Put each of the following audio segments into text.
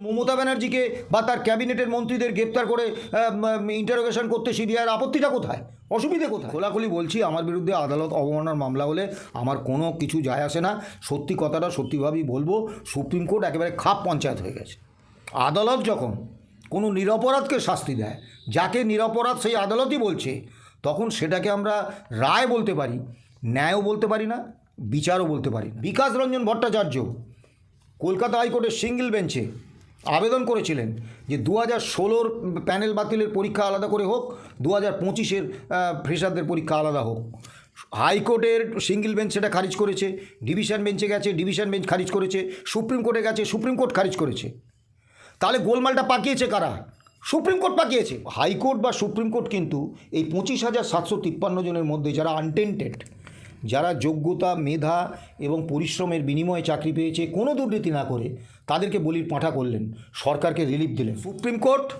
মমতা ব্যানার্জিকে বা তার ক্যাবিনেটের মন্ত্রীদের গ্রেপ্তার করে ইন্টারোগেশন করতে সিবিআইয়ের আপত্তিটা কোথায়? অসুবিধে কোথায়? খোলাখুলি বলছি, আমার বিরুদ্ধে আদালত অবমাননার মামলা হলে আমার কোনো কিছু যায় আসে না। সত্যি কথাটা সত্যিভাবেই বলব, সুপ্রিম কোর্ট একেবারে খাপ পঞ্চায়েত হয়ে গেছে। আদালত যখন কোনো নিরপরাধকে শাস্তি দেয়, যাকে নিরপরাধ সেই আদালতই বলছে, তখন সেটাকে আমরা রায় বলতে পারি, ন্যায়ও বলতে পারি না, বিচারও বলতে পারি বিকাশ রঞ্জন ভট্টাচার্য কলকাতা হাইকোর্টের সিঙ্গেল বেঞ্চে আবেদন করেছিলেন যে দু হাজার ষোলোর প্যানেল বাতিলের পরীক্ষা আলাদা করে হোক, দু হাজার পঁচিশের ফ্রেশারদের পরীক্ষা আলাদা হোক। হাইকোর্টের সিঙ্গেল বেঞ্চ সেটা খারিজ করেছে, ডিভিশন বেঞ্চে গেছে, ডিভিশন বেঞ্চ খারিজ করেছে, সুপ্রিম কোর্টে গেছে, সুপ্রিম কোর্ট খারিজ করেছে। তাহলে গোলমালটা পাকিয়েছে কারা? সুপ্রিম কোর্ট পাকিয়েছে। হাইকোর্ট বা সুপ্রিম কোর্ট কিন্তু এই পঁচিশ হাজার সাতশো তিপ্পান্ন জনের মধ্যে যারা আনটেন্টেড যারা যোগ্যতা, মেধা এবং পরিশ্রমের বিনিময়ে চাকরি পেয়েছে, কোনো দুর্নীতি না করে তাদেরকে বলির পাঁঠা করলেন। সরকারকে রিলিফ দিলেন। সুপ্রিম কোর্ট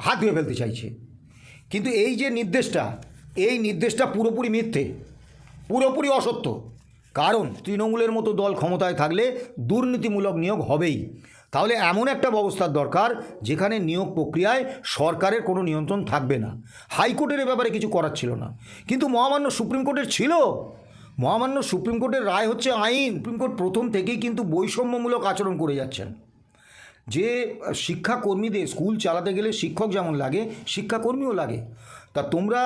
হাত ধুয়ে ফেলতে চাইছে। কিন্তু এই যে নির্দেশটা, এই নির্দেশটা পুরোপুরি মিথ্যে, পুরোপুরি অসত্য। কারণ তৃণমূলের মতো দল ক্ষমতায় থাকলে দুর্নীতিমূলক নিয়োগ হবেই। তাহলে এমন একটা ব্যবস্থার দরকার যেখানে নিয়োগ প্রক্রিয়ায় সরকারের কোনো নিয়ন্ত্রণ থাকবে না। হাইকোর্টের ব্যাপারে কিছু করার ছিল না। কিন্তু মহামান্য সুপ্রিম কোর্টের ছিল। মহামান্য সুপ্রিম কোর্টের রায় হচ্ছে আইন। সুপ্রিম কোর্ট প্রথম থেকেই কিন্তু বৈষম্যমূলক আচরণ করে যাচ্ছেন। যে শিক্ষাকর্মীদের স্কুল চালাতে গেলে শিক্ষক যেমন লাগে, শিক্ষাকর্মীও লাগে। তা তোমরা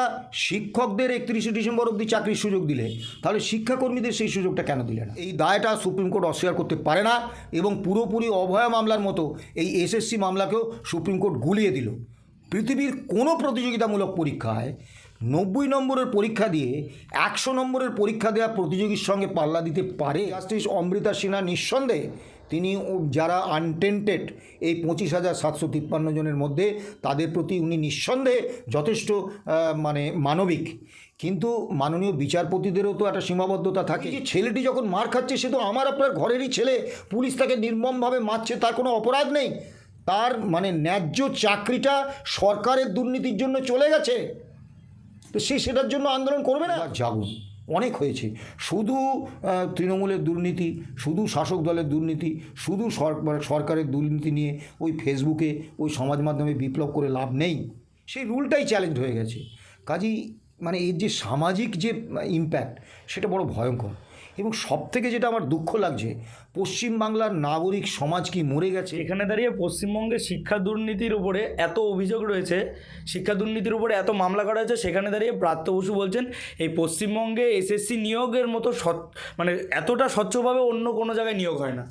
শিক্ষকদের একত্রিশে ডিসেম্বর অবধি চাকরির সুযোগ দিলে, তাহলে শিক্ষাকর্মীদের সেই সুযোগটা কেন দিলে না? এই দায়টা সুপ্রিম কোর্ট অস্বীকার করতে পারে না এবং পুরোপুরি অভয়া মামলার মতো এই এসএসসি মামলাকেও সুপ্রিম কোর্ট গুলিয়ে দিল। পৃথিবীর কোনো প্রতিযোগিতামূলক পরীক্ষায় নব্বই নম্বরের পরীক্ষা দিয়ে একশো নম্বরের পরীক্ষা দেওয়া প্রতিযোগীর সঙ্গে পাল্লা দিতে পারে? জাস্টিস অমৃতা সিনহা নিঃসন্দেহে তিনি যারা আনটেন্টেড এই পঁচিশ হাজার সাতশো তিপ্পান্ন জনের মধ্যে, তাদের প্রতি উনি নিঃসন্দেহে যথেষ্ট মানে মানবিক। কিন্তু মাননীয় বিচারপতিদেরও তো একটা সীমাবদ্ধতা থাকে। যে ছেলেটি যখন মার খাচ্ছে, সে তো আমার আপনার ঘরেরই ছেলে। পুলিশ তাকে নির্মমভাবে মারছে, তার কোনো অপরাধ নেই। তার মানে ন্যায্য চাকরিটা সরকারের দুর্নীতির জন্য চলে গেছে। তো সে সেটার জন্য আন্দোলন করবে না? জাগুন অনেক হয়েছে। শুধু তৃণমূলের দুর্নীতি, শুধু শাসক দলের দুর্নীতি, শুধু মানে সরকারের দুর্নীতি নিয়ে ওই ফেসবুকে, ওই সমাজ মাধ্যমে বিপ্লব করে লাভ নেই। সেই রুলটাই চ্যালেঞ্জ হয়ে গেছে। কাজেই মানে এর যে সামাজিক যে ইম্প্যাক্ট সেটা বড় ভয়ঙ্কর। এবং সব থেকে যেটা আমার দুঃখ লাগছে পশ্চিমবাংলার নাগরিক সমাজ কি মরে গেছে? এখানে দাঁড়িয়ে পশ্চিমবঙ্গে শিক্ষা দুর্নীতির উপরে এত অভিযোগ রয়েছে শিক্ষা দুর্নীতির উপরে এত মামলা করা হয়েছে সেখানে দাঁড়িয়ে ব্রাত্য বসু বলছেন এই পশ্চিমবঙ্গে এসএসসি নিয়োগের মতো স্বচ্ছ মানে এতটা স্বচ্ছভাবে অন্য কোনো জায়গায় নিয়োগ হয় না।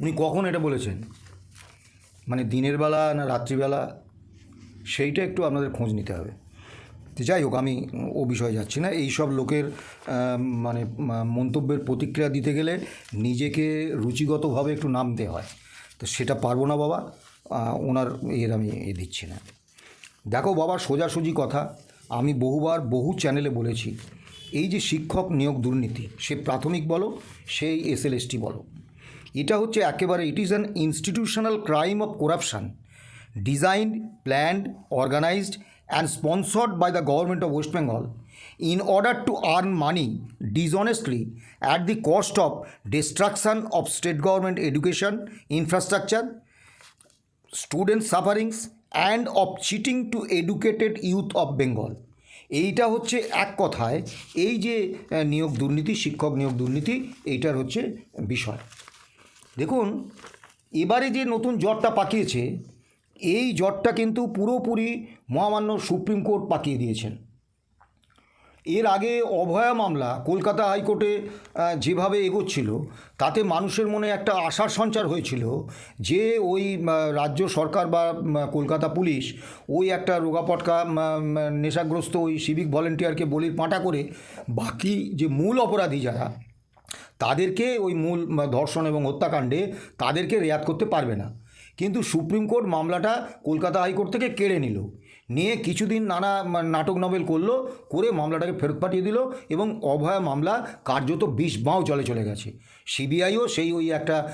উনি কখন এটা বলেছেন? মানে দিনের বেলা না রাত্রিবেলা? সেইটা একটু আপনাদের খোঁজ নিতে হবে। যাই হোক, আমি ও বিষয়ে যাচ্ছি না। এই সব লোকের মানে মন্তব্যের প্রতিক্রিয়া দিতে গেলে নিজেকে রুচিগতভাবে একটু নামতে হয়। তো সেটা পারব না বাবা ওনার এর আমি এ দিচ্ছি না। দেখো বাবা, সোজাসুজি কথা, আমি বহুবার বহু চ্যানেলে বলেছি, এই যে শিক্ষক নিয়োগ দুর্নীতি, সে প্রাথমিক বলো, সেই এসএলএসটি বলো, এটা হচ্ছে একেবারে it is an institutional crime of corruption designed planned organised and sponsored by the government of West Bengal in order to earn money dishonestly at the cost of destruction of state government education infrastructure student sufferings and of cheating to educated youth of Bengal এইটা হচ্ছে এক কথায়, এই যে নিয়োগ দুর্নীতি, শিক্ষক নিয়োগ দুর্নীতি, এইটার হচ্ছে বিষয়। দেখুন, এবারে যে নতুন জ্বরটা পাকিয়েছে এই জটটা কিন্তু পুরোপুরি মহামান্য সুপ্রিম কোর্ট পাকিয়ে দিয়েছেন। এর আগে অভয়া মামলা কলকাতা হাইকোর্টে যেভাবে এগোচ্ছিল, তাতে মানুষের মনে একটা আশার সঞ্চার হয়েছিল যে ওই রাজ্য সরকার বা কলকাতা পুলিশ ওই একটা রোগাপটকা নেশাগ্রস্ত ওই সিভিক ভলেন্টিয়ারকে বলির পাঁটা করে বাকি যে মূল অপরাধী যারা, তাদেরকে ওই মূল ধর্ষণ এবং হত্যাকাণ্ডে তাদেরকে রেয়াত করতে পারবে না। কিন্তু সুপ্রিম কোর্ট মামলাটা কলকাতা হাইকোর্ট থেকে কেড়ে নিল। নিয়ে কিছুদিন নানা নাটক নভেল করল, করে মামলাটাকে ফেরত পাঠিয়ে দিল এবং অভয়া মামলা কার্যত বিষ বাঁও চলে চলে গেছে। সিবিআইও সেই ওই একটা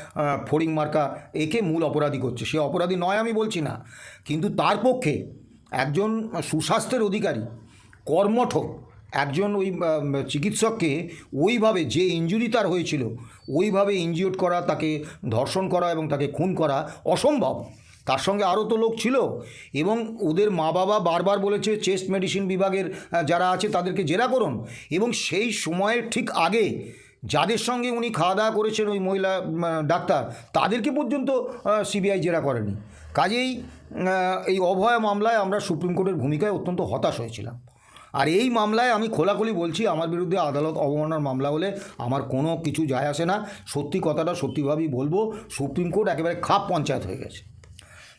ফড়িং মার্কা একে মূল অপরাধী করছে। সে অপরাধী নয় আমি বলছি না। কিন্তু তার পক্ষে একজন সুস্বাস্থ্যের অধিকারী, কর্মঠ একজন ওই চিকিৎসককে ওইভাবে যে ইঞ্জুরি তার হয়েছিল, ওইভাবে ইনজিওর করা, তাকে ধর্ষণ করা এবং তাকে খুন করা অসম্ভব। তার সঙ্গে আরও তো লোক ছিল এবং ওদের মা বাবা বারবার বলেছে চেস্ট মেডিসিন বিভাগের যারা আছে তাদেরকে জেরা করুন। এবং সেই সময়ের ঠিক আগে যাদের সঙ্গে উনি খাওয়া দাওয়া করেছেন ওই মহিলা ডাক্তার, তাদেরকে পর্যন্ত সিবিআই জেরা করেনি। কাজেই এই অভয় মামলায় আমরা সুপ্রিম কোর্টের ভূমিকায় অত্যন্ত হতাশ হয়েছিলাম। আর এই মামলায় আমি খোলাখুলি বলছি, আমার বিরুদ্ধে আদালত অবমাননার মামলা হলে আমার কোনো কিছু যায় আসে না। সত্যি কথাটা সত্যিভাবেই বলব, সুপ্রিম কোর্ট একেবারে খাপ পঞ্চায়েত হয়ে গেছে।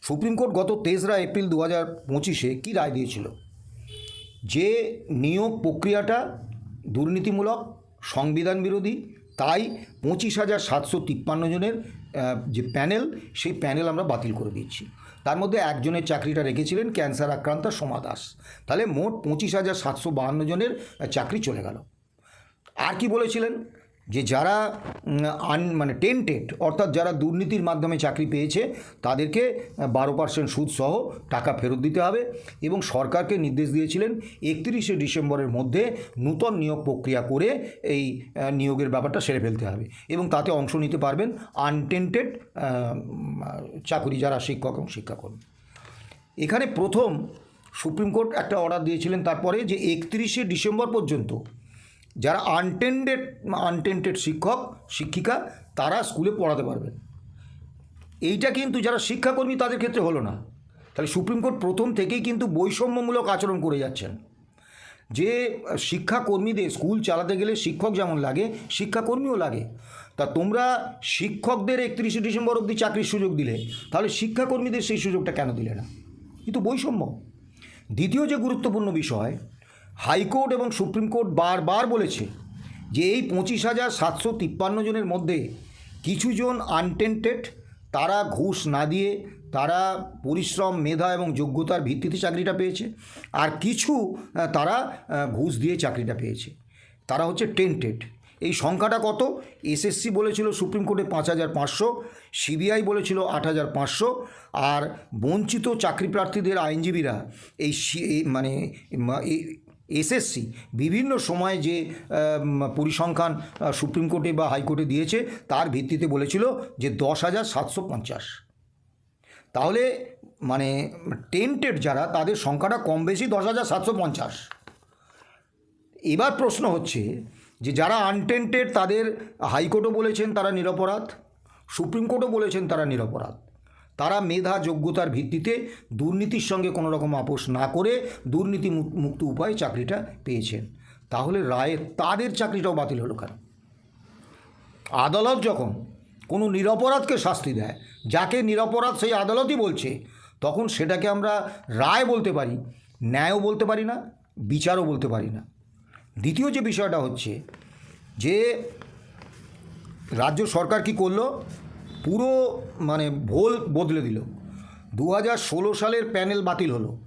সুপ্রিম কোর্ট গত তেসরা এপ্রিল দু হাজার পঁচিশে কী রায় দিয়েছিল? যে নিয়োগ প্রক্রিয়াটা দুর্নীতিমূলক, সংবিধান বিরোধী, তাই পঁচিশ হাজার সাতশো তিপ্পান্ন জনের যে প্যানেল, সেই প্যানেল আমরা বাতিল করে দিচ্ছি তার মধ্যে একজনের চাকরিটা রেখেছিলেন ক্যান্সার আক্রান্ত সোমা দাস। তাহলে মোট পঁচিশ হাজার সাতশো বাহান্ন জনের চাকরি চলে গেল। আর কি বলেছিলেন? যে যারা আন মানে টেন্টেড, অর্থাৎ যারা দুর্নীতির মাধ্যমে চাকরি পেয়েছে, তাদেরকে বারো পার্সেন্ট সুদ সহ টাকা ফেরত দিতে হবে এবং সরকারকে নির্দেশ দিয়েছিলেন একত্রিশে ডিসেম্বরের মধ্যে নূতন নিয়োগ প্রক্রিয়া করে এই নিয়োগের ব্যাপারটা সেরে ফেলতে হবে এবং তাতে অংশ নিতে পারবেন আনটেন্টেড চাকরি যারা শিক্ষক এবং শিক্ষাকর্মী। এখানে প্রথম সুপ্রিম কোর্ট একটা অর্ডার দিয়েছিলেন তারপরে যে একত্রিশে ডিসেম্বর পর্যন্ত যারা আনটেন্ডেড আনটেন্টেড শিক্ষক, শিক্ষিকা, তারা স্কুলে পড়াতে পারবেন এইটা কিন্তু যারা শিক্ষাকর্মী তাদের ক্ষেত্রে হলো না। তাহলে সুপ্রিম কোর্ট প্রথম থেকেই কিন্তু বৈষম্যমূলক আচরণ করে যাচ্ছেন। যে শিক্ষাকর্মীদের স্কুল চালাতে গেলে শিক্ষক যেমন লাগে, শিক্ষাকর্মীও লাগে। তা তোমরা শিক্ষকদের একত্রিশে ডিসেম্বর অবধি চাকরির সুযোগ দিলে, তাহলে শিক্ষাকর্মীদের সেই সুযোগটা কেন দিলে না? কিন্তু বৈষম্য। দ্বিতীয় যে গুরুত্বপূর্ণ বিষয় হাইকোর্ট এবং সুপ্রিম কোর্ট বারবার বলেছে যে এই পঁচিশ হাজার সাতশো তিপ্পান্ন জনের মধ্যে কিছুজন আনটেন্টেড, তারা ঘুষ না দিয়ে তারা পরিশ্রম, মেধা এবং যোগ্যতার ভিত্তিতে চাকরিটা পেয়েছে আর কিছু তারা ঘুষ দিয়ে চাকরিটা পেয়েছে। তারা হচ্ছে টেন্টেড। এই সংখ্যাটা কত? এসএসসি বলেছিল সুপ্রিম কোর্টে পাঁচ হাজার পাঁচশো, সিবিআই বলেছিল আট হাজার পাঁচশো আর বঞ্চিত চাকরি প্রার্থীদের আইনজীবীরা এই মানে এসএসসি বিভিন্ন সময়ে যে পরিসংখ্যান সুপ্রিম কোর্টে বা হাইকোর্টে দিয়েছে, তার ভিত্তিতে বলেছিল যে দশ হাজার সাতশো পঞ্চাশ। তাহলে মানে টেন্টেড যারা, তাদের সংখ্যাটা কম বেশি দশ হাজার সাতশো পঞ্চাশ। এবার প্রশ্ন হচ্ছে যে, যারা আনটেন্টেড তাদের হাইকোর্টও বলেছেন তারা নিরপরাধ, সুপ্রিম কোর্টও বলেছেন তারা নিরপরাধ। তারা মেধা যোগ্যতার ভিত্তিতে দুর্নীতির সঙ্গে কোনো রকম আপোষ না করে দুর্নীতি মুক্ত উপায়ে চাকরিটা পেয়েছেন। তাহলে রায়ে তাদের চাকরিটাও বাতিল হলো কেন? আদালত যখন কোনো নিরপরাধকে শাস্তি দেয়, যাকে নিরপরাধ সেই আদালতই বলছে, তখন সেটাকে আমরা রায় বলতে পারি, ন্যায়ও বলতে পারি না, বিচারও বলতে পারি না। দ্বিতীয় যে বিষয়টা হচ্ছে যে, রাজ্য সরকার কি করল? পুরো মানে ভোল বদলে দিল। দু হাজার ষোলো সালের প্যানেল বাতিল হলো।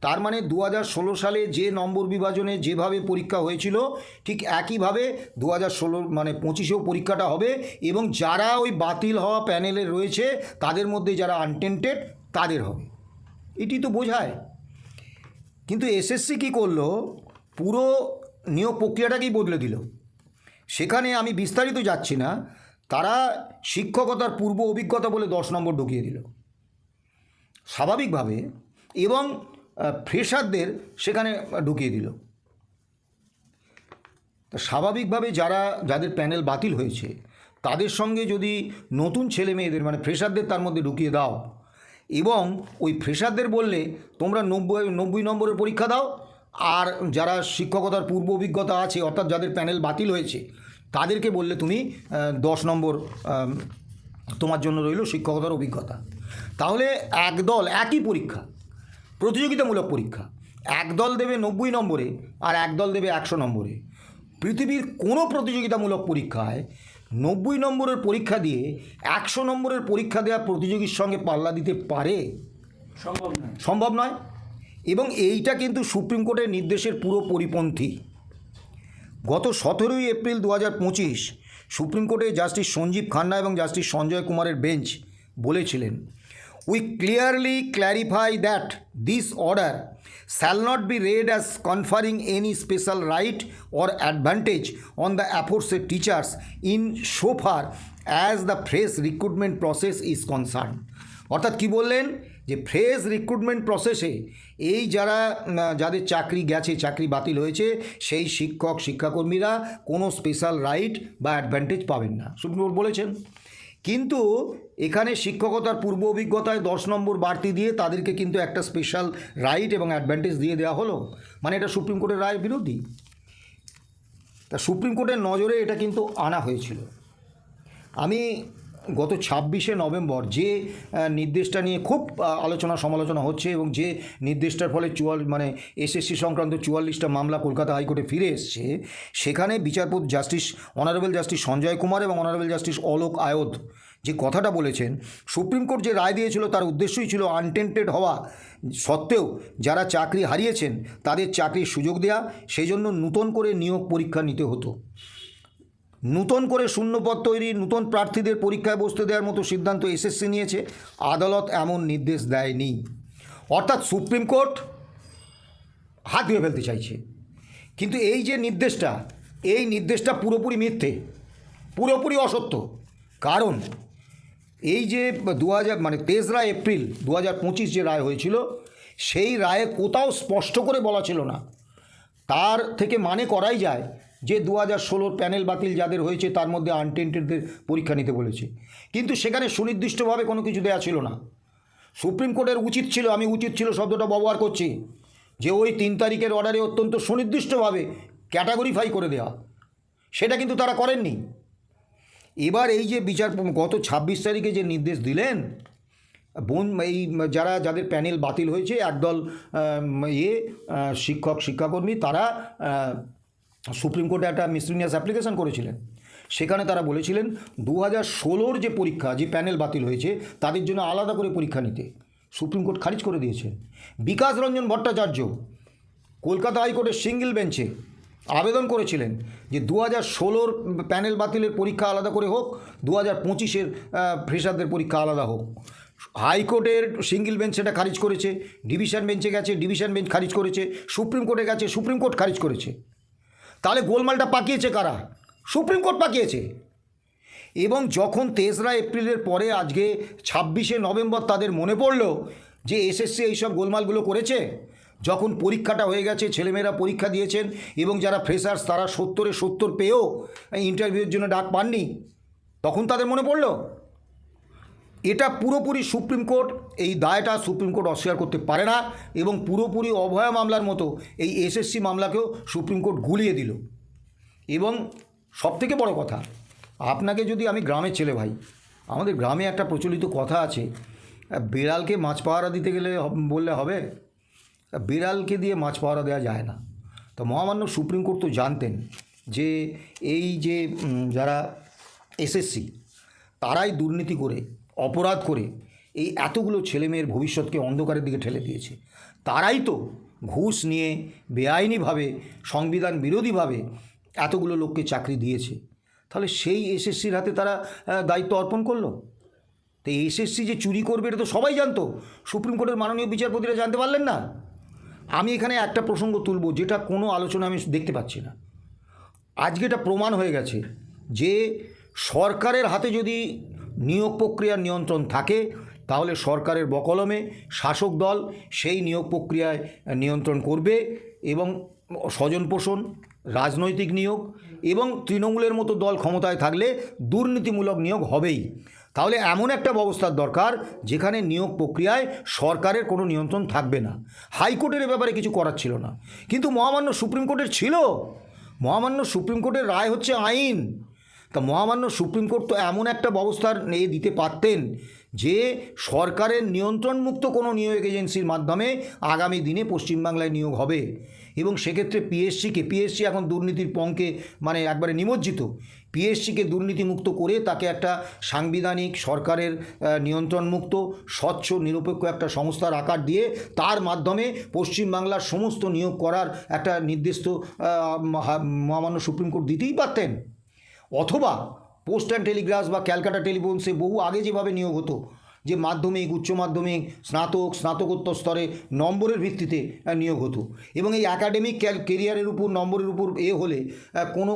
তার মানে দু হাজার ষোলো সালে যে নম্বর বিভাজনে যেভাবে পরীক্ষা হয়েছিল, ঠিক একইভাবে দু হাজার ষোলো মানে পঁচিশেও পরীক্ষাটা হবে এবং যারা ওই বাতিল হওয়া প্যানেলে রয়েছে, তাদের মধ্যে যারা আনটেন্টেড তাদের হবে। এটি তো বোঝায়। কিন্তু এসএসসি কী করল? পুরো নিয়োগ প্রক্রিয়াটাকেই বদলে দিল। সেখানে আমি বিস্তারিত যাচ্ছি না। তারা শিক্ষকতার পূর্ব অভিজ্ঞতা বলে দশ নম্বর ঢুকিয়ে দিল। স্বাভাবিকভাবে এবং ফ্রেশারদের সেখানে ঢুকিয়ে দিল। স্বাভাবিকভাবে যারা, যাদের প্যানেল বাতিল হয়েছে, তাদের সঙ্গে যদি নতুন ছেলে মেয়েদের মানে ফ্রেশারদের তার মধ্যে ঢুকিয়ে দাও এবং ওই ফ্রেশারদের বললে, তোমরা নব্বই নব্বই নম্বরের পরীক্ষা দাও। আর যারা শিক্ষকতার পূর্ব অভিজ্ঞতা আছে, অর্থাৎ যাদের প্যানেল বাতিল হয়েছে তাদেরকে বললে তুমি দশ নম্বর তোমার জন্য রইল শিক্ষকতার অভিজ্ঞতা। তাহলে একদল একই পরীক্ষা প্রতিযোগিতামূলক পরীক্ষা একদল দেবে নব্বই নম্বরে আর একদল দেবে একশো নম্বরে। পৃথিবীর কোনো প্রতিযোগিতামূলক পরীক্ষায় নব্বই নম্বরের পরীক্ষা দিয়ে একশো নম্বরের পরীক্ষা দেওয়া প্রতিযোগীর সঙ্গে পাল্লা দিতে পারে? সম্ভব নয়। সম্ভব নয়। এবং এইটা কিন্তু সুপ্রিম কোর্টের নির্দেশের পুরো পরিপন্থী। গত সতেরোই এপ্রিল দু হাজার পঁচিশ সুপ্রিম কোর্টে জাস্টিস সঞ্জীব খান্না এবং জাস্টিস সঞ্জয় কুমারের বেঞ্চ বলেছিলেন we clearly clarify that this order shall not be read as conferring any special right or advantage on the aforesaid teachers in so far as the fresh recruitment process is concern অর্থাৎ কী বললেন? যে fresh recruitment প্রসেসে এই যারা যাদের চাকরি গেছে, চাকরি বাতিল হয়েছে, সেই শিক্ষক, শিক্ষাকর্মীরা কোনো স্পেশাল রাইট বা অ্যাডভান্টেজ পাবেন না। সুপ্রিম কোর্ট বলেছেন। কিন্তু এখানে শিক্ষকতার পূর্ব অভিজ্ঞতায় দশ নম্বর বাড়তি দিয়ে তাদেরকে কিন্তু একটা স্পেশাল রাইট এবং অ্যাডভান্টেজ দিয়ে দেওয়া হলো। মানে এটা সুপ্রিম কোর্টের রায়ের বিরোধী। তা সুপ্রিম কোর্টের নজরে এটা কিন্তু আনা হয়েছিল। আমি গত ছাব্বিশে নভেম্বর যে নির্দেশটা নিয়ে খুব আলোচনা সমালোচনা হচ্ছে এবং যে নির্দেশটার ফলে চুয়াল মানে এসএসসি সংক্রান্ত চুয়াল্লিশটা মামলা কলকাতা হাইকোর্টে ফিরে এসছে, সেখানে বিচারপতি justice, honourable justice Sanjay Kumar এবং অনারেবল জাস্টিস অলোক আয়োধ যে কথাটা বলেছেন, সুপ্রিম কোর্ট যে রায় দিয়েছিল তার উদ্দেশ্যই ছিল আনটেন্টেড হওয়া। সত্ত্বেও যারা চাকরি হারিয়েছেন তাদের চাকরির সুযোগ দেওয়া সেই জন্য নূতন করে নিয়োগ পরীক্ষা নিতে হতো। নূতন করে শূন্যপদ তৈরি, নূতন প্রার্থীদের পরীক্ষায় বসতে দেওয়ার মতো সিদ্ধান্ত এসএসসি নিয়েছে। আদালত এমন নির্দেশ দেয়নি। অর্থাৎ সুপ্রিম কোর্ট হাত ধুয়ে ফেলতে চাইছে। কিন্তু এই যে নির্দেশটা, এই নির্দেশটা পুরোপুরি মিথ্যে, পুরোপুরি অসত্য। কারণ এই যে দু হাজার মানে তেসরা এপ্রিল দু হাজার পঁচিশ যে রায় হয়েছিল, সেই রায়ে কোথাও স্পষ্ট করে বলা ছিল না। তার থেকে মানে করাই যায় যে দু হাজার ষোলোর প্যানেল বাতিল যাদের হয়েছে, তার মধ্যে আনটেন্টেডদের পরীক্ষা নিতে বলেছে। কিন্তু সেখানে সুনির্দিষ্টভাবে কোনো কিছু দেওয়া ছিল না। সুপ্রিম কোর্টের উচিত ছিল, আমি উচিত ছিল শব্দটা ব্যবহার করছি, যে ওই তিন তারিখের অর্ডারে অত্যন্ত সুনির্দিষ্টভাবে ক্যাটাগরিফাই করে দেওয়া সেটা কিন্তু তারা করেননি। এবার এই যে বিচার গত ছাব্বিশ তারিখে যে নির্দেশ দিলেন, বোন এই যারা যাদের প্যানেল বাতিল হয়েছে, একদল ইয়ে শিক্ষক, শিক্ষাকর্মী, তারা সুপ্রিম কোর্টে একটা মিসলিনিয়াস অ্যাপ্লিকেশন করেছিলেন। সেখানে তারা বলেছিলেন দু হাজার ষোলোর যে পরীক্ষা, যে প্যানেল বাতিল হয়েছে, তাদের জন্য আলাদা করে পরীক্ষা নিতে। সুপ্রিম কোর্ট খারিজ করে দিয়েছে বিকাশ রঞ্জন ভট্টাচার্য কলকাতা হাইকোর্টের সিঙ্গেল বেঞ্চে আবেদন করেছিলেন যে দু হাজার ষোলোর প্যানেল বাতিলের পরীক্ষা আলাদা করে হোক দু হাজার পঁচিশের ফ্রেশারদের পরীক্ষা আলাদা হোক। হাইকোর্টের সিঙ্গেল বেঞ্চ সেটা খারিজ করেছে, ডিভিশন বেঞ্চে গেছে, ডিভিশন বেঞ্চ খারিজ করেছে, সুপ্রিম কোর্টে গেছে, সুপ্রিম কোর্ট খারিজ করেছে। তাহলে গোলমালটা পাকিয়েছে কারা? সুপ্রিম কোর্ট পাকিয়েছে। এবং যখন তেসরা এপ্রিলের পরে আজকে ছাব্বিশে নভেম্বর তাদের মনে পড়ল যে এসএসসি এইসব গোলমালগুলো করেছে, যখন পরীক্ষাটা হয়ে গেছে, ছেলেমেয়েরা পরীক্ষা দিয়েছেন এবং যারা ফ্রেশার্স তারা সত্তরে সত্তর পেয়েও ইন্টারভিউর জন্য ডাক পাননি, তখন তাদের মনে পড়ল? এটা পুরোপুরি সুপ্রিম কোর্ট, এই দায়টা সুপ্রিম কোর্ট অস্বীকার করতে পারে না এবং পুরোপুরি অভয়া মামলার মতো এই এসএসসি মামলাকেও সুপ্রিম কোর্ট গুলিয়ে দিল। এবং সবথেকে বড় কথা, আপনাকে যদি আমি গ্রামের ছেলে ভাই, আমাদের গ্রামে একটা প্রচলিত কথা আছে, বিড়ালকে মাছ পাহারা দিতে গেলে বললে হবে, বিড়ালকে দিয়ে মাছ পাহারা দেওয়া যায় না। তো মহামান্য সুপ্রিম কোর্ট তো জানতেন যে এই যে যারা এসএসসি, তারাই দুর্নীতি করে অপরাধ করে এই এতগুলো ছেলেমেয়ের ভবিষ্যৎকে অন্ধকারের দিকে ঠেলে দিয়েছে। তারাই তো ঘুষ নিয়ে বেআইনিভাবে, সংবিধান বিরোধীভাবে এতগুলো লোককে চাকরি দিয়েছে। তাহলে সেই এসএসসির হাতে তারা দায়িত্ব অর্পণ করল? তো এসএসসি যে চুরি করবে এটা তো সবাই জানতো। সুপ্রিম কোর্টের মাননীয় বিচারপতিরা জানতে পারলেন না। আমি এখানে একটা প্রসঙ্গ তুলব যেটা কোনো আলোচনা আমি দেখতে পাচ্ছি না। আজকে এটা প্রমাণ হয়ে গেছে যে সরকারের হাতে যদি নিয়োগ প্রক্রিয়ার নিয়ন্ত্রণ থাকে, তাহলে সরকারের বকলমে শাসক দল সেই নিয়োগ প্রক্রিয়ায় নিয়ন্ত্রণ করবে এবং স্বজন পোষণ, রাজনৈতিক নিয়োগ এবং তৃণমূলের মতো দল ক্ষমতায় থাকলে দুর্নীতিমূলক নিয়োগ হবেই। তাহলে এমন একটা ব্যবস্থার দরকার যেখানে নিয়োগ প্রক্রিয়ায় সরকারের কোনো নিয়ন্ত্রণ থাকবে না। হাইকোর্টের ব্যাপারে কিছু করার ছিল না। কিন্তু মহামান্য সুপ্রিম কোর্টের ছিল। মহামান্য সুপ্রিম কোর্টের রায় হচ্ছে আইন। তা মহামান্য সুপ্রিম কোর্ট তো এমন একটা ব্যবস্থার এ দিতে পারতেন যে সরকারের নিয়ন্ত্রণমুক্ত কোনো নিয়োগ এজেন্সির মাধ্যমে আগামী দিনে পশ্চিমবাংলায় নিয়োগ হবে। এবং সেক্ষেত্রে পিএসসিকে, পিএসসি এখন দুর্নীতির পঙ্কে মানে একবারে নিমজ্জিত। পিএসসিকে দুর্নীতিমুক্ত করে তাকে একটা সাংবিধানিক, সরকারের নিয়ন্ত্রণমুক্ত, স্বচ্ছ, নিরপেক্ষ একটা সংস্থার আকার দিয়ে তার মাধ্যমে পশ্চিমবাংলার সমস্ত নিয়োগ করার একটা নির্দিষ্ট মহামান্য সুপ্রিম কোর্ট দিতেই পারতেন। অথবা পোস্ট অ্যান্ড টেলিগ্রাফ বা ক্যালকাটা টেলিফোনসে বহু আগে যেভাবে নিয়োগ হতো, যে মাধ্যমিক, উচ্চ মাধ্যমিক, স্নাতক, স্নাতকোত্তর স্তরে নম্বরের ভিত্তিতে নিয়োগ হতো। এবং এই একাডেমিক কেরিয়ারের উপর, নম্বরের উপর এ হলে কোনো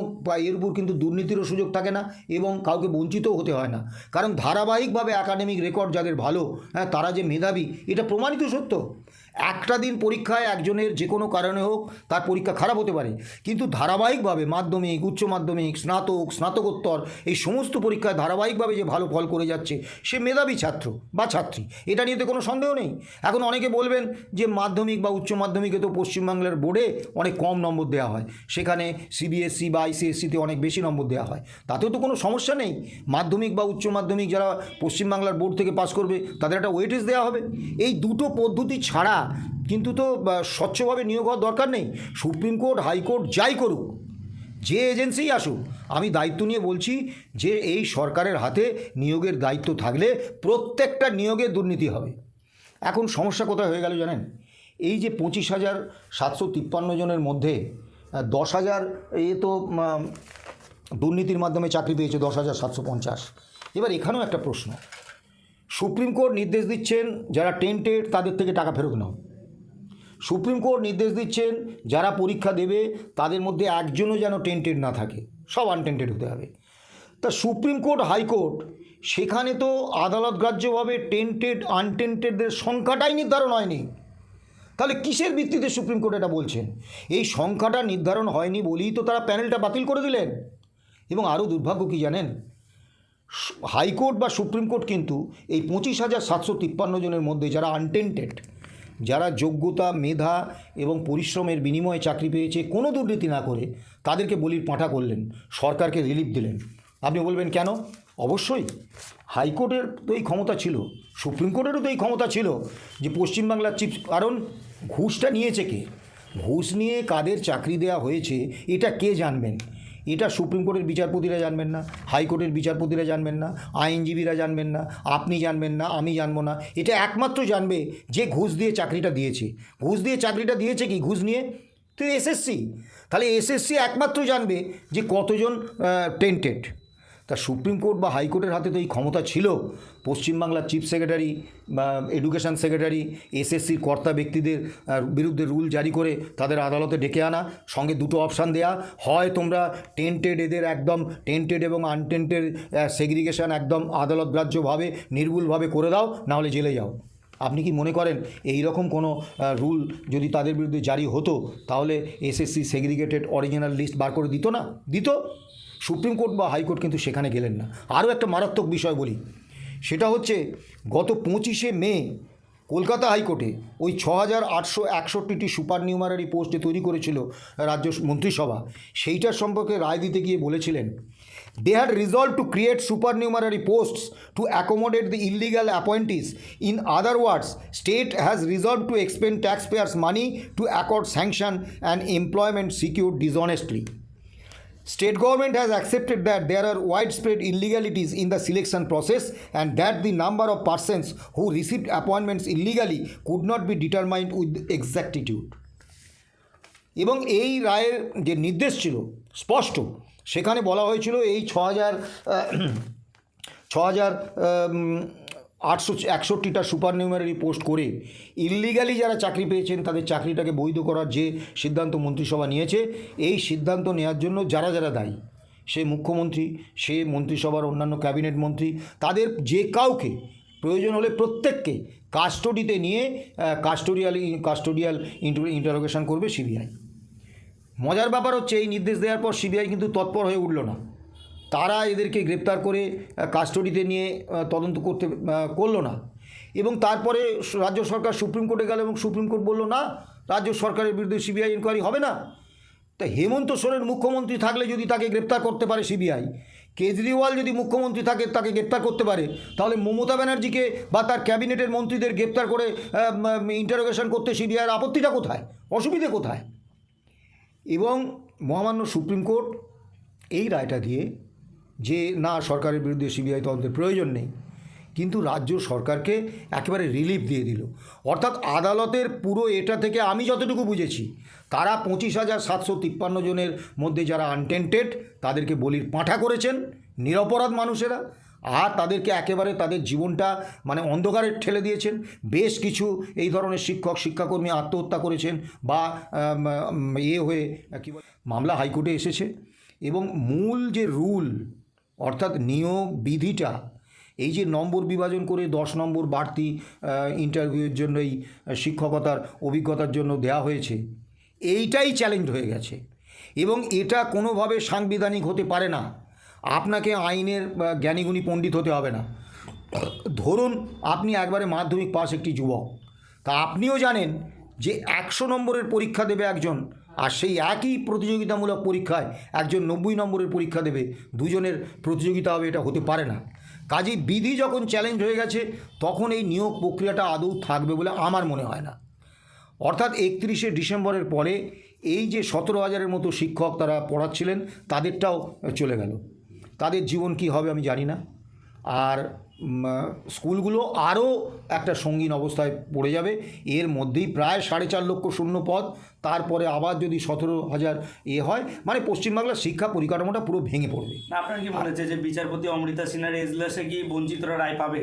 এর উপর কিন্তু দুর্নীতিরও সুযোগ থাকে না এবং কাউকে বঞ্চিতও হতে হয় না। কারণ ধারাবাহিকভাবে একাডেমিক রেকর্ড যাদের ভালো হ্যাঁ তারা যে মেধাবী, এটা প্রমাণিত সত্য। একটা দিন পরীক্ষায় একজনের যে কোনো কারণে হোক তার পরীক্ষা খারাপ হতে পারে। কিন্তু ধারাবাহিকভাবে মাধ্যমিক, উচ্চ মাধ্যমিক, স্নাতক, স্নাতকোত্তর এই সমস্ত পরীক্ষায় ধারাবাহিকভাবে যে ভালো ফল করে যাচ্ছে, সে মেধাবী ছাত্র বা ছাত্রী। এটা নিয়ে তো কোনো সন্দেহ নেই। এখন অনেকে বলবেন যে মাধ্যমিক বা উচ্চ মাধ্যমিকে তো পশ্চিমবাংলার বোর্ডে অনেক কম নম্বর দেওয়া হয়। সেখানে সিবিএসসি বা আইসিএসসিতে অনেক বেশি নম্বর দেওয়া হয়। তাতেও তো কোনো সমস্যা নেই। মাধ্যমিক বা উচ্চ মাধ্যমিক যারা পশ্চিমবাংলার বোর্ড থেকে পাস করবে, তাদের একটা ওয়েটেজ দেওয়া হবে। এই দুটো পদ্ধতি ছাড়া কিন্তু তো স্বচ্ছভাবে নিয়োগ হওয়ার দরকার নেই। সুপ্রিম কোর্ট হাইকোর্ট যাই করুক, যে এজেন্সিই আসুক, আমি দায়িত্ব নিয়ে বলছি যে এই সরকারের হাতে নিয়োগের দায়িত্ব থাকলে প্রত্যেকটা নিয়োগে দুর্নীতি হবে। এখন সমস্যা কোথায় হয়ে গেল জানেন? এই যে পঁচিশ হাজার সাতশো তিপ্পান্ন জনের মধ্যে দশ হাজার, এ তো দুর্নীতির মাধ্যমে চাকরি পেয়েছে দশ হাজার সাতশো পঞ্চাশ। এবার এখানেও একটা প্রশ্ন সুপ্রিম কোর্ট নির্দেশ দিচ্ছেন যারা টেন্টেড তাদের থেকে টাকা ফেরত নাও। সুপ্রিম কোর্ট নির্দেশ দিচ্ছেন যারা পরীক্ষা দেবে তাদের মধ্যে একজনও যেন টেন্টেড না থাকে। সব আনটেন্টেড হতে হবে। তা সুপ্রিম কোর্ট হাইকোর্ট সেখানে তো আদালত গ্রাহ্যভাবে টেন্টেড আনটেন্টেডদের সংখ্যাটাই নির্ধারণ হয়নি। তাহলে কিসের ভিত্তিতে সুপ্রিম কোর্ট এটা বলছেন? এই সংখ্যাটা নির্ধারণ হয়নি বলেই তো তারা প্যানেলটা বাতিল করে দিলেন। এবং আরও দুর্ভাগ্য কি জানেন? হাইকোর্ট বা সুপ্রিম কোর্ট কিন্তু এই পঁচিশ হাজার সাতশো তিপ্পান্ন জনের মধ্যে যারা আনটেন্টেড যারা যোগ্যতা, মেধা এবং পরিশ্রমের বিনিময়ে চাকরি পেয়েছে, কোনো দুর্নীতি না করে তাদেরকে বলির পাঁঠা করলেন, সরকারকে রিলিফ দিলেন। আপনি বলবেন কেন? অবশ্যই। হাইকোর্টের তো এই ক্ষমতা ছিল, সুপ্রিম কোর্টেরও তো এই ক্ষমতা ছিল যে পশ্চিমবাংলার চিফ কারণ ঘুষটা নিয়েছে কে? ঘুষ নিয়ে কাদের চাকরি দেওয়া হয়েছে, এটা কে জানবেন? এটা সুপ্রিম কোর্টের বিচারপতিরা জানবেন না, হাইকোর্টের বিচারপতিরা জানবেন না, আইনজীবীরা জানবেন না, আপনি জানবেন না, আমি জানব না। এটা একমাত্র জানবে যে ঘুষ দিয়ে চাকরিটা দিয়েছে। ঘুষ দিয়ে চাকরিটা দিয়েছে কি? ঘুষ নিয়ে? তো এসএসসি। তাহলে এসএসসি একমাত্র জানবে যে কতজন টেন্টেড তা সুপ্রিম কোর্ট বা হাইকোর্টের হাতে তো এই ক্ষমতা ছিল। পশ্চিমবাংলার চিফ সেক্রেটারি বা এডুকেশন সেক্রেটারি, এসএসসির কর্তা ব্যক্তিদের বিরুদ্ধে রুল জারি করে তাদের আদালতে ডেকে আনা, সঙ্গে দুটো অপশান দেয়া। হয় তোমরা টেন্টেড এদের একদম টেন্টেড এবং আনটেন্টেড সেগ্রিগেশন একদম আদালত গ্রাহ্যভাবে নির্ভুলভাবে করে দাও, নাহলে জেলে যাও। আপনি কি মনে করেন এই রকম কোনো রুল যদি তাদের বিরুদ্ধে জারি হতো, তাহলে এসএসসি সেগ্রিগেটেড অরিজিনাল লিস্ট বার করে দিত না? দিত। সুপ্রিম কোর্ট বা হাইকোর্ট কিন্তু সেখানে গেলেন না। আরও একটা মারাত্মক বিষয় বলি। সেটা হচ্ছে, গত পঁচিশে মে কলকাতা হাইকোর্টে ওই ছ হাজার আটশো একষট্টিটি সুপার নিউমারারি পোস্টে তৈরি করেছিল রাজ্য মন্ত্রিসভা, সেইটার সম্পর্কে রায় দিতে গিয়ে বলেছিলেন they had resolve to create supernumerary posts to accommodate the illegal appointees in other words state has resolve to expend taxpayers money to accord sanction and employment secure dishonestly State government has accepted that there are widespread illegalities in the selection process and that the number of persons who received appointments illegally could not be determined with exactitude. এবং এই রায়ের যে নির্দেশ ছিল স্পষ্ট সেখানে বলা হয়েছিল এই ছ হাজার ছ হাজার আটশো একষট্টিটা সুপার নিউমারি পোস্ট করে ইলিগালি যারা চাকরি পেয়েছেন, তাদের চাকরিটাকে বৈধ করার যে সিদ্ধান্ত মন্ত্রিসভা নিয়েছে, এই সিদ্ধান্ত নেওয়ার জন্য যারা যারা দায়ী, সে মুখ্যমন্ত্রী, সে মন্ত্রিসভার অন্যান্য ক্যাবিনেট মন্ত্রী, তাদের যে কাউকে প্রয়োজন হলে প্রত্যেককে কাস্টোডিতে নিয়ে কাস্টোডিয়াল কাস্টোডিয়াল ইন্টারোগেশন করবে সিবিআই মজার ব্যাপার হচ্ছে এই নির্দেশ দেওয়ার পর সিবিআই কিন্তু তৎপর হয়ে উঠল না। তারা এদেরকে গ্রেপ্তার করে কাস্টডিতে নিয়ে তদন্ত করতে করল না। এবং তারপরে রাজ্য সরকার সুপ্রিম কোর্টে গেল এবং সুপ্রিম কোর্ট বলল, না, রাজ্য সরকারের বিরুদ্ধে সিবিআই ইনকোয়ারি হবে না। তা হেমন্ত সোরেন মুখ্যমন্ত্রী থাকলে যদি তাকে গ্রেপ্তার করতে পারে সিবিআই কেজরিওয়াল যদি মুখ্যমন্ত্রী থাকে, তাকে গ্রেপ্তার করতে পারে। তাহলে মমতা ব্যানার্জিকে বা তার ক্যাবিনেটের মন্ত্রীদের গ্রেপ্তার করে ইন্টারোগেশন করতে সিবিআইয়ের আপত্তিটা কোথায়? অসুবিধে কোথায়? এবং মহামান্য সুপ্রিম কোর্ট এই রায়টা দিয়ে যে না, সরকারের বিরুদ্ধে সিবিআই তদন্তের প্রয়োজন নেই। কিন্তু রাজ্য সরকারকে একেবারে রিলিফ দিয়ে দিল। অর্থাৎ আদালতের পুরো এটা থেকে আমি যতটুকু বুঝেছি, তারা পঁচিশ হাজার সাতশো তিপ্পান্ন জনের মধ্যে যারা আনটেন্টেড তাদেরকে বলির পাঁঠা করেছেন, নিরপরাধ মানুষেরা। আর তাদেরকে একেবারে তাদের জীবনটা মানে অন্ধকারে ঠেলে দিয়েছেন। বেশ কিছু এই ধরনের শিক্ষক, শিক্ষাকর্মী আত্মহত্যা করেছেন বা ইয়ে হয়ে, কী মামলা হাইকোর্টে এসেছে। এবং মূল যে রুল অর্থাৎ নিয়োগ বিধিটা, এই যে নম্বর বিভাজন করে দশ নম্বর বাড়তি ইন্টারভিউয়ের জন্য এই শিক্ষকতার অভিজ্ঞতার জন্য দেয়া হয়েছে, এইটাই চ্যালেঞ্জ হয়ে গেছে। এবং এটা কোনোভাবে সাংবিধানিক হতে পারে না। আপনাকে আইনের জ্ঞানীগুণী পণ্ডিত হতে হবে না। ধরুন আপনি একবারে মাধ্যমিক পাস একটি যুবক, তা আপনিও জানেন যে একশো নম্বরের পরীক্ষা দেবে একজন আর সেই একই প্রতিযোগিতামূলক পরীক্ষায় একজন নব্বই নম্বরের পরীক্ষা দেবে, দুজনের প্রতিযোগিতা হবে, এটা হতে পারে না। কাজেই বিধি যখন চ্যালেঞ্জ হয়ে গেছে, তখন এই নিয়োগ প্রক্রিয়াটা আদৌ থাকবে বলে আমার মনে হয় না। অর্থাৎ একত্রিশে ডিসেম্বরের পরে এই যে সতেরো হাজারের মতো শিক্ষক তারা পড়াচ্ছিলেন, তাদেরটাও চলে গেল। তাদের জীবন কি হবে আমি জানি না। আর স্কুলগুলো আরও একটা সঙ্গীন অবস্থায় পড়ে যাবে। এর মধ্যেই প্রায় সাড়ে চার লক্ষ শূন্য পদ। তারপরে আবার যদি সতেরো হাজার এ হয় মানে পশ্চিমবাংলার শিক্ষা পরিকাঠামোটা পুরো ভেঙে পড়বে। আপনার কি মনে হচ্ছে যে বিচারপতি অমৃতা সিনহার এজলাসে কি বঞ্চিতরা রায় পাবে?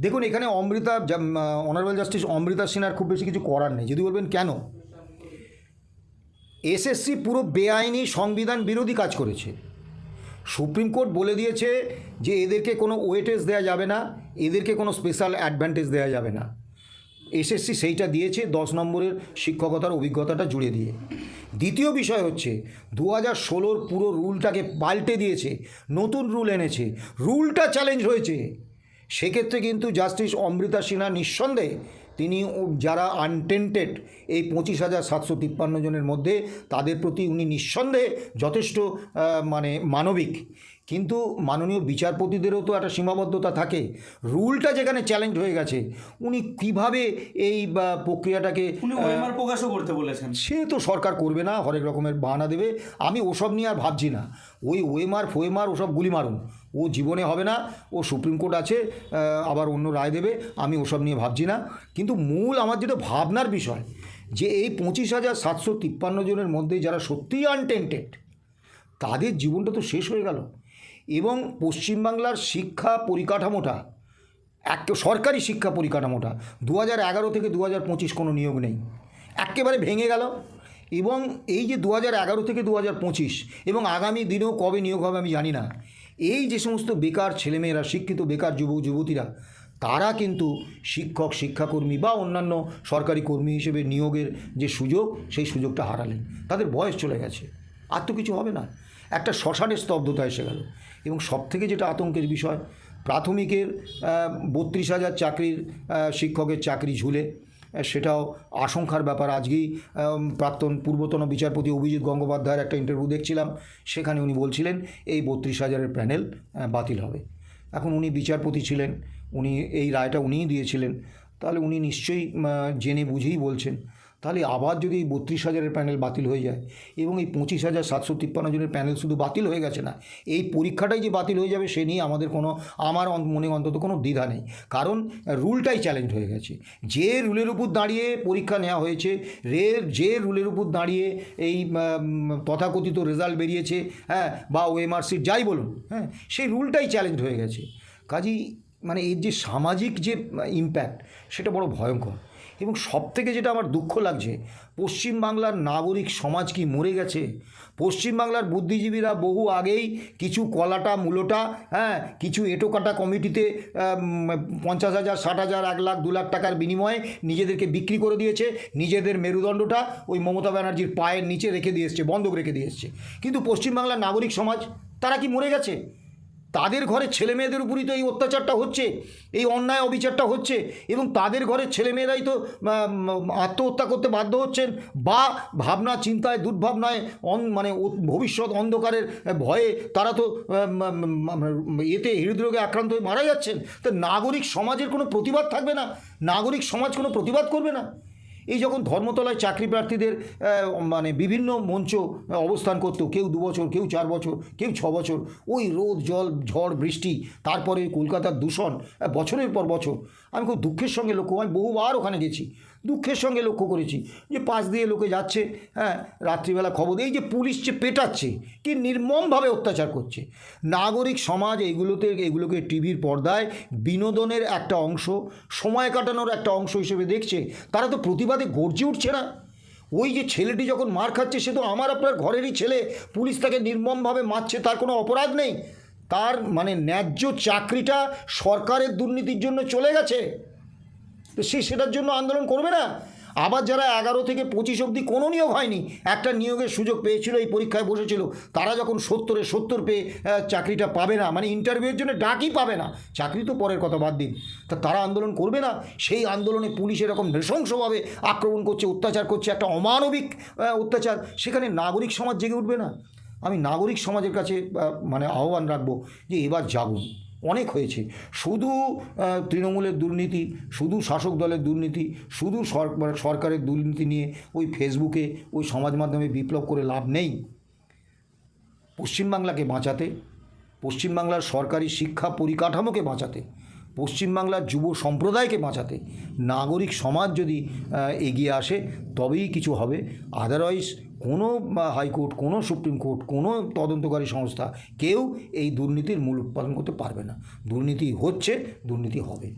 দেখুন এখানে অমৃতা অনারেবল জাস্টিস অমৃতা সিনহার খুব বেশি কিছু করার নেই। যদি বলবেন কেন? এসএসসি পুরো বেআইনি সংবিধান বিরোধী কাজ করেছে। সুপ্রিম কোর্ট বলে দিয়েছে যে এদেরকে কোনো ওয়েটেজ দেওয়া যাবে না, এদেরকে কোনো স্পেশাল অ্যাডভান্টেজ দেওয়া যাবে না। এসএসসি সেইটা দিয়েছে দশ নম্বরের শিক্ষকতার অভিজ্ঞতাটা জুড়ে দিয়ে। দ্বিতীয় বিষয় হচ্ছে দু হাজার ষোলোর পুরো রুলটাকে পাল্টে দিয়েছে, নতুন রুল এনেছে, রুলটা চ্যালেঞ্জ হয়েছে। সেক্ষেত্রে কিন্তু জাস্টিস অমৃতা সিনহা নিঃসন্দেহে তিনি যারা আনটেন্টেড এই পঁচিশ হাজার সাতশো তিপ্পান্ন জনের মধ্যে, তাদের প্রতি উনি নিঃসন্দেহে যথেষ্ট মানে মানবিক কিন্তু মাননীয় বিচারপতিদেরও তো একটা সীমাবদ্ধতা থাকে। রুলটা যেখানে চ্যালেঞ্জ হয়ে গেছে উনি কীভাবে এই প্রক্রিয়াটাকে প্রকাশও করতে বলেছেন। সে তো সরকার করবে না হরেক রকমের বাহানা দেবে। আমি ওসব নিয়ে আর ভাবছি না। ওই ওয়েমার ফোয়েমার ওসব গুলি মারুন। ও জীবনে হবে না ও সুপ্রিম কোর্ট আছে আবার অন্য রায় দেবে আমি ওসব নিয়ে ভাবছি না। কিন্তু মূল আমার যেটা ভাবনার বিষয় যে এই পঁচিশ হাজার সাতশো তিপ্পান্ন জনের মধ্যে যারা সত্যিই আনটেন্টেড তাদের জীবনটা তো শেষ হয়ে গেল। এবং পশ্চিমবাংলার শিক্ষা পরিকাঠামোটা, এক সরকারি শিক্ষা পরিকাঠামোটা দু হাজার এগারো থেকে দু হাজার পঁচিশ কোনো নিয়োগ নেই। একেবারে ভেঙে গেল এবং এই যে দু হাজার এগারো থেকে দু হাজার পঁচিশ এবং আগামী দিনেও কবে নিয়োগ হবে আমি জানি না। এই যে সমস্ত বেকার ছেলেমেয়েরা, শিক্ষিত বেকার যুবক, যুবতীরা, তারা কিন্তু শিক্ষক, শিক্ষাকর্মী বা অন্যান্য সরকারি কর্মী হিসেবে নিয়োগের যে সুযোগ, সেই সুযোগটা হারালেন। তাদের বয়স চলে গেছে। আর তো কিছু হবে না। একটা শ্মশানের স্তব্ধতা এসে গেল। এবং সবথেকে যেটা আতঙ্কের বিষয়, প্রাথমিকের বত্রিশ হাজার চাকরির শিক্ষকের চাকরি ঝুলে। সেটাও আশঙ্কার ব্যাপার। আজকেই প্রাক্তন পূর্বতন বিচারপতি অভিজিৎ গঙ্গোপাধ্যায়ের একটা ইন্টারভিউ দেখছিলাম। সেখানে উনি বলছিলেন, এই বত্রিশ হাজারের প্যানেল বাতিল হবে। এখন উনি বিচারপতি ছিলেন, উনি এই রায়টা উনিই দিয়েছিলেন। তাহলে উনি নিশ্চয়ই জেনে বুঝেই বলছেন। তাহলে আবার যদি এই বত্রিশ হাজারের প্যানেল বাতিল হয়ে যায় এবং এই পঁচিশ হাজার সাতশো তিপ্পান্ন জনের প্যানেল শুধু বাতিল হয়ে গেছে না, এই পরীক্ষাটাই যে বাতিল হয়ে যাবে সে নিয়ে আমাদের কোনো, আমার মনে অন্তত কোনো দ্বিধা নেই। কারণ রুলটাই চ্যালেঞ্জ হয়ে গেছে। যে রুলের উপর দাঁড়িয়ে পরীক্ষা নেওয়া হয়েছে, রে, যে রুলের উপর দাঁড়িয়ে এই তথাকথিত রেজাল্ট বেরিয়েছে হ্যাঁ বা ওএমআরসির যাই বলুন হ্যাঁ সেই রুলটাই চ্যালেঞ্জ হয়ে গেছে। কাজেই মানে এর যে সামাজিক যে ইম্প্যাক্ট সেটা বড় ভয়ঙ্কর। এবং সব থেকে যেটা আমার দুঃখ লাগছে, পশ্চিমবাংলার নাগরিক সমাজ কি মরে গেছে? পশ্চিমবাংলার বুদ্ধিজীবীরা বহু আগেই কিছু কলাটা, মূলটা হ্যাঁ কিছু এটোকাটা কমিটিতে পঞ্চাশ হাজার, ষাট হাজার, এক লাখ, দু লাখ টাকার বিনিময়ে নিজেদেরকে বিক্রি করে দিয়েছে। নিজেদের মেরুদণ্ডটা ওই মমতা ব্যানার্জির পায়ের নিচে রেখে দিয়ে এসছে, বন্ধক রেখে দিয়ে এসছে। কিন্তু পশ্চিমবাংলার নাগরিক সমাজ, তারা কি মরে গেছে? তাদের ঘরের ছেলে মেয়েদের উপরই তো এই অত্যাচারটা হচ্ছে এই অন্যায় অবিচারটা হচ্ছে এবং তাদের ঘরের ছেলেমেয়েরাই তো আত্মহত্যা করতে বাধ্য হচ্ছেন বা ভাবনা চিন্তায় দুর্ভাবনায় অন মানে ভবিষ্যৎ অন্ধকারের ভয়ে তারা তো আম, এতে হৃদরোগে আক্রান্ত হয়ে মারা যাচ্ছেন। তো নাগরিক সমাজের কোনো প্রতিবাদ থাকবে না? নাগরিক সমাজ কোনো প্রতিবাদ করবে না? এই যখন ধর্মতলায় চাকরি প্রার্থীদের মানে বিভিন্ন মঞ্চ অবস্থান করতো, কেউ দু বছর, কেউ চার বছর, কেউ ছ বছর, ওই রোদ, জল, ঝড়, বৃষ্টি, তারপরে কলকাতার দূষণ বছরের পর বছর, আমি খুব দুঃখের সঙ্গে লক্ষ্য, আমি বহুবার ওখানে গেছি। দুঃখের সঙ্গে লক্ষ্য করেছি যে পাশ দিয়ে লোকে যাচ্ছে হ্যাঁ রাত্রিবেলা খবর এই যে পুলিশ যে পেটাচ্ছে, কি নির্মমভাবে অত্যাচার করছে। নাগরিক সমাজ এগুলোতে, এগুলোকে টিভির পর্দায় বিনোদনের একটা অংশ, সময় কাটানোর একটা অংশ হিসেবে দেখছে, তারা তো প্রতিবাদে গর্জে উঠছে না। ওই যে ছেলেটি যখন মার খাচ্ছে, সে তো আমার আপনার ঘরেরই ছেলে, পুলিশ তাকে নির্মমভাবে মারছে, তার কোনো অপরাধ নেই। তার মানে ন্যায্য চাকরিটা সরকারের দুর্নীতির জন্য চলে গেছে। তো সে সেটার জন্য আন্দোলন করবে না? আবার যারা এগারো থেকে পঁচিশ অবধি কোনো নিয়োগ হয়নি, একটা নিয়োগের সুযোগ পেয়েছিল, এই পরীক্ষায় বসেছিল। তারা যখন সত্তরে সত্তর পেয়ে চাকরিটা পাবে না মানে ইন্টারভিউয়ের জন্য ডাকই পাবে না, চাকরি তো পরের কথা বাদ দিন। তা তারা আন্দোলন করবে না? সেই আন্দোলনে পুলিশ এরকম নৃশংসভাবে আক্রমণ করছে, অত্যাচার করছে, একটা অমানবিক অত্যাচার, সেখানে নাগরিক সমাজ জেগে উঠবে না? আমি নাগরিক সমাজের কাছে মানে আহ্বান রাখব যে এবার জাগুন অনেক হয়েছে। শুধু তৃণমূলের দুর্নীতি, শুধু শাসক দলের দুর্নীতি, শুধু মানে সরকারের দুর্নীতি নিয়ে ওই ফেসবুকে ওই সমাজ মাধ্যমে বিপ্লব করে লাভ নেই। পশ্চিমবাংলাকে বাঁচাতে, পশ্চিমবাংলার সরকারি শিক্ষা পরিকাঠামোকে বাঁচাতে পশ্চিমবাংলার যুব সম্প্রদায়কে বাঁচাতে নাগরিক সমাজ যদি এগিয়ে আসে, তবেই কিছু হবে। আদারওয়াইজ কোনো হাইকোর্ট, কোনো সুপ্রিম কোর্ট, কোনো তদন্তকারী সংস্থা কেউ এই দুর্নীতির মূল উৎপাদন করতে পারবে না। দুর্নীতি হচ্ছে, দুর্নীতি হবে।